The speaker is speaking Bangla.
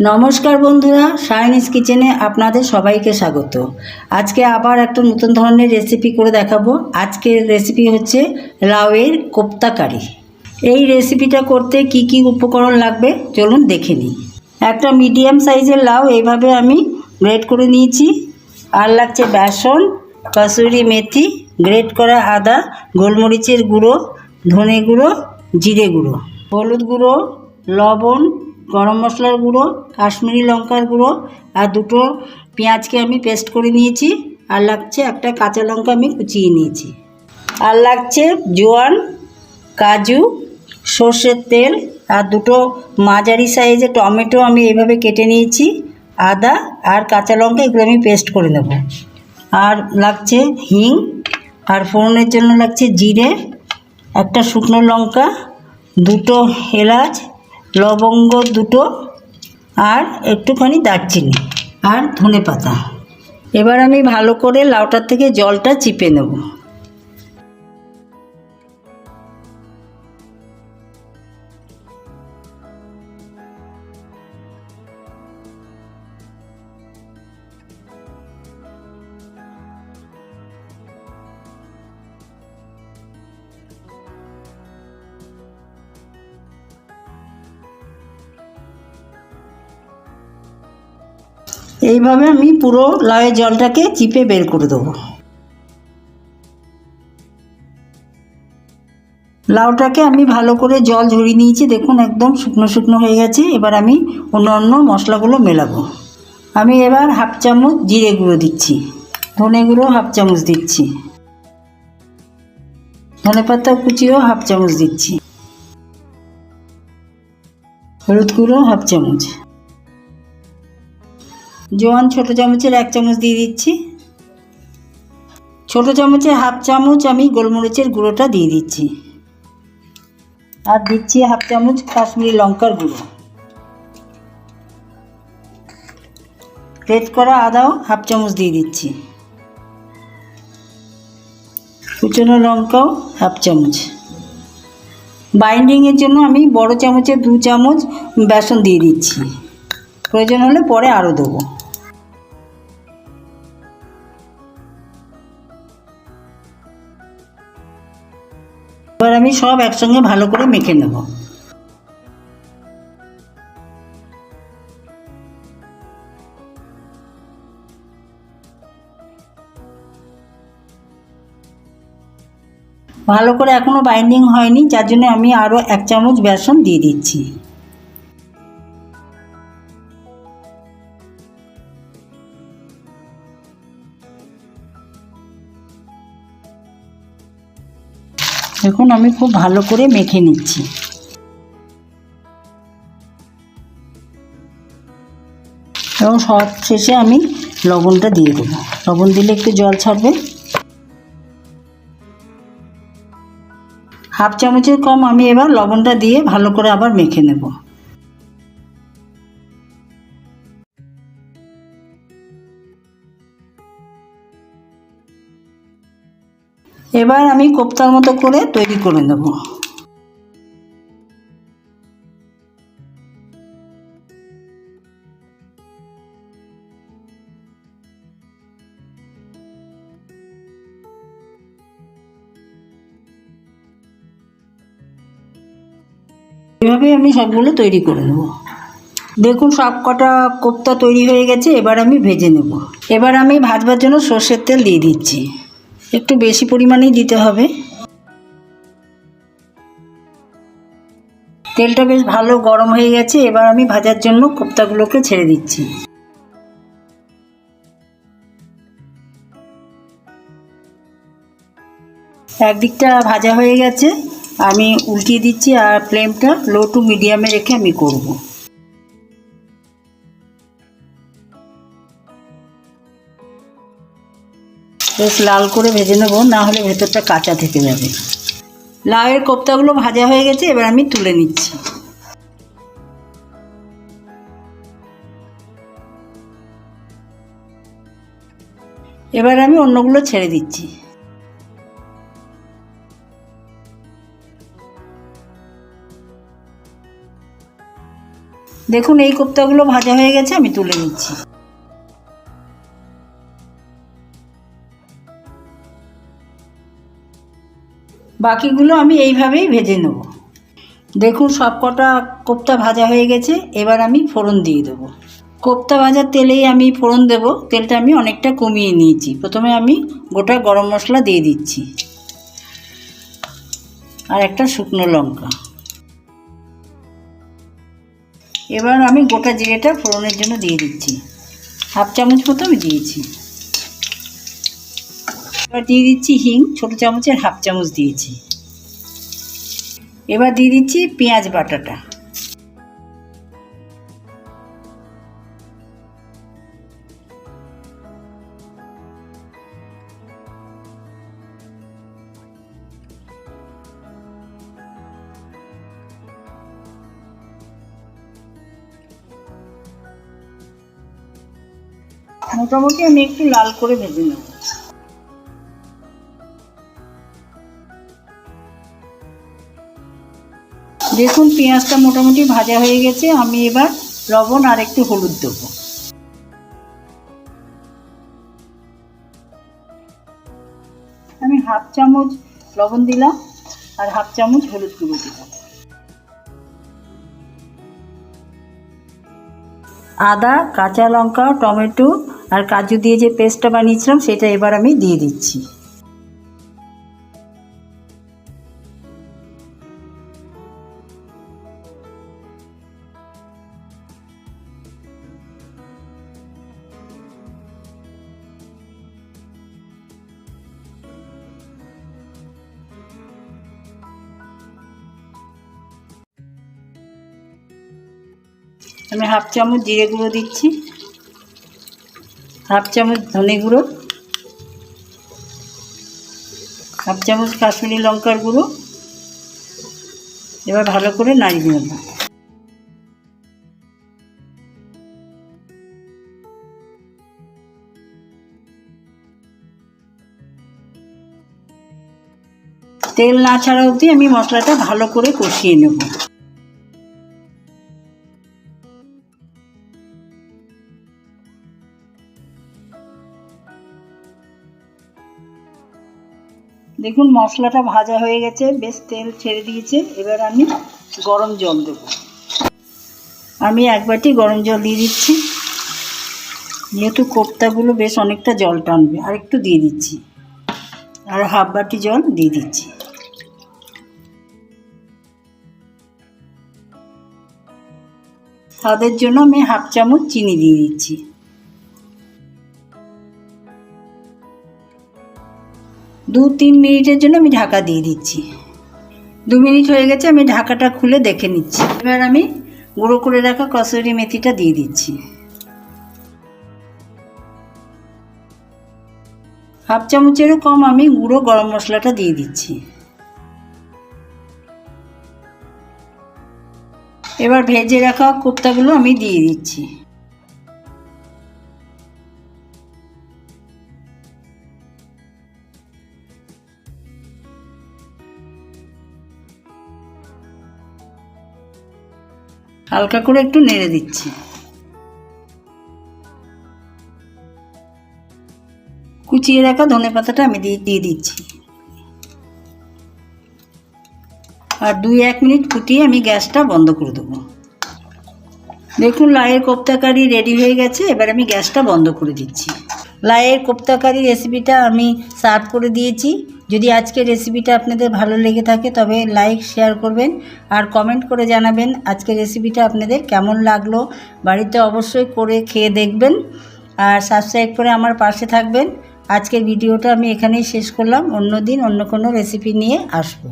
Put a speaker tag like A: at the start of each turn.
A: নমস্কার বন্ধুরা সায়নিস কিচেনে আপনাদের সবাইকে স্বাগত। আজকে আবার একটা নতুন ধরনের রেসিপি করে দেখাবো। আজকের রেসিপি হচ্ছে লাউয়ের কোপ্তা কারি। এই রেসিপিটা করতে কি কি উপকরণ লাগবে চলুন দেখে নিই। একটা মিডিয়াম সাইজের লাউ এইভাবে আমি গ্রেট করে নিয়েছি। আর লাগছে বেসন, কাসুরি মেথি গ্রেট করা আদা, গোলমরিচের গুঁড়ো, ধনে গুঁড়ো, জিরে গুঁড়ো, হলুদ গুঁড়ো, লবণ গরম মশলার গুঁড়ো, কাশ্মীরি লঙ্কার গুঁড়ো আর দুটো পেঁয়াজকে আমি পেস্ট করে নিয়েছি। আর লাগছে একটা কাঁচা লঙ্কা আমি কুচিয়ে নিয়েছি। আর লাগছে জোয়ান, কাজু, সর্ষের তেল আর দুটো মাঝারি সাইজে টমেটো আমি এইভাবে কেটে নিয়েছি। আদা আর কাঁচা লঙ্কা এগুলো আমি পেস্ট করে নেব। আর লাগছে হিং আর ফোড়নের জন্য লাগছে জিরে, একটা শুকনো লঙ্কা, দুটো এলাচ লবঙ্গ দুটো আর একটুখানি দারচিনি আর ধনে পাতা এবার আমি ভালো করে লাউটার থেকে জলটা চিপে নেব। এইভাবে আমি পুরো লাউয়ের জলটাকে চিপে বের করে দেবো। লাউটাকে আমি ভালো করে জল ঝরিয়ে নিয়েছি, দেখুন একদম শুকনো শুকনো হয়ে গেছে, এবার আমি অন্য অন্য মশলাগুলো মেলাবো। আমি এবার হাফ চামচ জিরে গুঁড়ো দিচ্ছি, ধনে গুঁড়ো হাফ চামচ দিচ্ছি, ধনে পাতা কুচিও হাফ চামচ দিচ্ছি, হলুদ গুঁড়ো হাফ চামচ। জোয়ান, ছোটো চামচের এক চামচ দিয়ে দিচ্ছি। ছোটো চামচে হাফ চামচ আমি গোলমরিচের গুঁড়োটা দিয়ে দিচ্ছি। আর দিচ্ছি হাফ চামচ কাশ্মীরি লঙ্কার গুঁড়ো। গ্রেট করা আদাও হাফ চামচ দিয়ে দিচ্ছি। কুচনো লঙ্কাও হাফ চামচ। বাইন্ডিংয়ের জন্য আমি বড় চামচে দু চামচ বেসন দিয়ে দিচ্ছি। প্রয়োজন হলে পরে আরও দেবো। এবার আমি সব একসঙ্গে ভালো করে মেখে নেব। ভালো করে এখনও বাইন্ডিং হয়নি, যার জন্য আমি আরও এক চামচ বেসন দিয়ে দিচ্ছি। দেখুন আমি খুব ভালো করে মেখে নিচ্ছি। এবং সব শেষে আমি লবণটা দিয়ে দেবো। লবণ দিলে একটু জল ছাড়বে। হাফ চামচের কম আমি এবার লবণটা দিয়ে ভালো করে আবার মেখে নেব। এবার আমি কোপ্তার মতো করে তৈরি করে নেব। এভাবে আমি সবগুলো তৈরি করে নেব। দেখুন সব কটা কোপ্তা তৈরি হয়ে গেছে, এবার আমি ভেজে নেব। এবার আমি ভাজবার জন্য সর্ষের তেল দিয়ে দিচ্ছি। একটু বেশি পরিমাণেই দিতে হবে। তেলটা বেশ ভালো গরম হয়ে গেছে, এবার আমি ভাজার জন্য কোপ্তাগুলোকে ছেড়ে দিচ্ছি। একদিকটা ভাজা হয়ে গেছে, আমি উল্টিয়ে দিচ্ছি আর ফ্লেমটা লো টু মিডিয়ামে রেখে আমি করব। বেশ লাল করে ভেজে নেব, না হলে ভেতরটা কাঁচা থেকে যাবে। লাউয়ের কোপ্তাগুলো ভাজা হয়ে গেছে, এবার আমি তুলে নিচ্ছি। এবার আমি অন্যগুলো ছেড়ে দিচ্ছি। দেখুন, এই কোপ্তাগুলো ভাজা হয়ে গেছে, আমি তুলে নিচ্ছি। বাকিগুলো আমি এইভাবেই ভেজে নেব। দেখুন সব কটা কোপ্তা ভাজা হয়ে গেছে, এবার আমি ফোড়ন দিয়ে দেবো। কোপ্তা ভাজার তেলেই আমি ফোড়ন দেব, তেলটা আমি অনেকটা কমিয়ে নিয়েছি। প্রথমে আমি গোটা গরম মশলা দিয়ে দিচ্ছি। আর একটা শুকনো লঙ্কা। এবার আমি গোটা জিরেটা ফোড়নের জন্য দিয়ে দিচ্ছি। হাফ চামচ মতো আমি দিয়েছি। এবার দিয়ে দিচ্ছি হিং, ছোটো চামচের হাফ চামচ দিয়েছি। এবার দিয়ে দিচ্ছি পেঁয়াজ বাটাটা। মোটামুটি আমি একটু লাল করে ভেজে নেব। দেখুন, পেঁয়াজটা মোটামুটি ভাজা হয়ে গেছে। আমি এবার লবণ আর একটু হলুদ দেবো। আমি হাফ চামচ লবণ দিলাম আর হাফ চামচ হলুদ গুঁড়ো দিলাম। আদা, কাঁচা লঙ্কা, টমেটো আর কাজু দিয়ে যে পেস্টটা বানিয়েছিলাম, সেটা এবার আমি দিয়ে দিচ্ছি। আমি হাফ চামচ জিরে গুঁড়ো দিচ্ছি। হাফ চামচ ধনে গুঁড়ো। হাফ চামচ কাশ্মীরি লঙ্কার গুঁড়ো। এবার ভালো করে নাড়িয়ে নেব। তেল না ছাড়া অবধি আমি মশলাটা ভালো করে কষিয়ে নেব। দেখুন, মশলাটা ভাজা হয়ে গেছে, বেশ তেল ছেড়ে দিয়েছে। এবার আমি গরম জল দেব। আমি এক বাটি গরম জল দিয়ে দিচ্ছি। যেহেতু কোপ্তাগুলো বেশ অনেকটা জল টানবে, আর একটু দিয়ে দিচ্ছি। আর হাফ বাটি জল দিয়ে দিচ্ছি। স্বাদের জন্য আমি হাফ চামচ চিনি দিয়ে দিচ্ছি। দু তিন মিনিটের জন্য আমি ঢাকা দিয়ে দিচ্ছি। দু মিনিট হয়ে গেছে, আমি ঢাকাটা খুলে দেখে নিচ্ছি। এবার আমি গুঁড়ো করে রাখা কসুরি মেথিটা দিয়ে দিচ্ছি। হাফ চামচেরও কম আমি গুঁড়ো গরম মশলাটা দিয়ে দিচ্ছি। এবার ভেজে রাখা কোপ্তাগুলো আমি দিয়ে দিচ্ছি। হালকা করে একটু নেড়ে দিচ্ছি। কুচিয়ে রাখা ধনে পাতাটা আমি দিয়ে দিয়ে দিচ্ছি। আর দুই, এক মিনিট ফুটিয়ে আমি গ্যাসটা বন্ধ করে দেবো। দেখুন, লাইয়ের কোপ্তা কারি রেডি হয়ে গেছে, এবার আমি গ্যাসটা বন্ধ করে দিচ্ছি। লাইয়ের কোপ্তা কারি রেসিপিটা আমি সার্ভ করে দিয়েছি। যদি আজকের রেসিপিটা আপনাদের ভালো লেগে থাকে, তবে লাইক শেয়ার করবেন আর কমেন্ট করে জানাবেন আজকের রেসিপিটা আপনাদের কেমন লাগল। বাড়িতে অবশ্যই করে খেয়ে দেখবেন আর সাবস্ক্রাইব করে আমার পাশে থাকবেন। আজকের ভিডিওটা আমি এখানেই শেষ করলাম। অন্য দিন অন্য কোনো রেসিপি নিয়ে আসব।